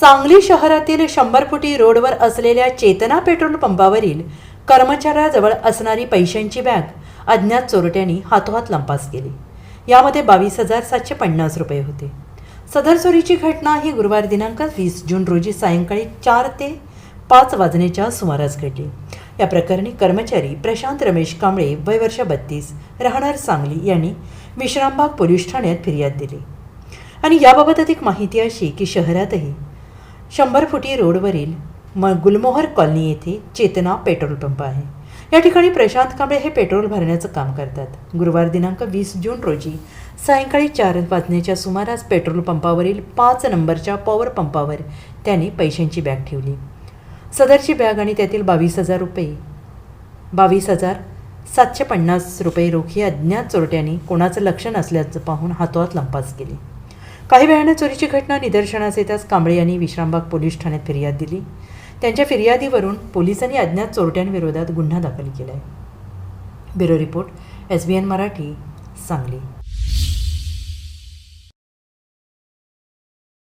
सांगली शहरातील शंभर फुटी रोडवर असलेल्या चेतना पेट्रोल पंपावरील कर्मचाऱ्याजवळ असणारी पैशांची बॅग अज्ञात चोरट्यांनी हातोहात लंपास केली. यामध्ये बावीस हजार सातशे पन्नास रुपये होते. सदर चोरीची घटना ही गुरुवार दिनांक वीस जून रोजी सायंकाळी चार ते पाच वाजण्याच्या सुमारास घडली. या प्रकरणी कर्मचारी प्रशांत रमेश कांबळे वय वर्ष बत्तीस राहणार सांगली यांनी विश्रामबाग पोलीस ठाण्यात फिर्याद दिली. आणि याबाबत अधिक माहिती अशी की शहरातही शंभर फुटी रोडवरील म गुलमोहर कॉलनी येथे चेतना पेट्रोल पंप आहे. या ठिकाणी प्रशांत कांबळे हे पेट्रोल भरण्याचं काम करतात. गुरुवार दिनांक वीस जून रोजी सायंकाळी चार वाजण्याच्या सुमारास पेट्रोल पंपावरील पाच नंबरच्या पॉवर पंपावर त्यांनी पैशांची बॅग ठेवली. सदरची बॅग आणि त्यातील बावीस हजार रुपये बावीस हजार सातशे पन्नास रुपये रोखी अज्ञात चोरट्यांनी कोणाचं लक्ष नसल्याचं पाहून हातोहात लंपास केली. काही वेळानं चोरीची घटना निदर्शनास येताच कांबळे यांनी विश्रामबाग पोलीस ठाण्यात फिर्याद दिली. त्यांच्या फिर्यादीवरून पोलिसांनी अज्ञात चोरट्यांविरोधात गुन्हा दाखल केला आहे bureau report S B N Marathi Sangli.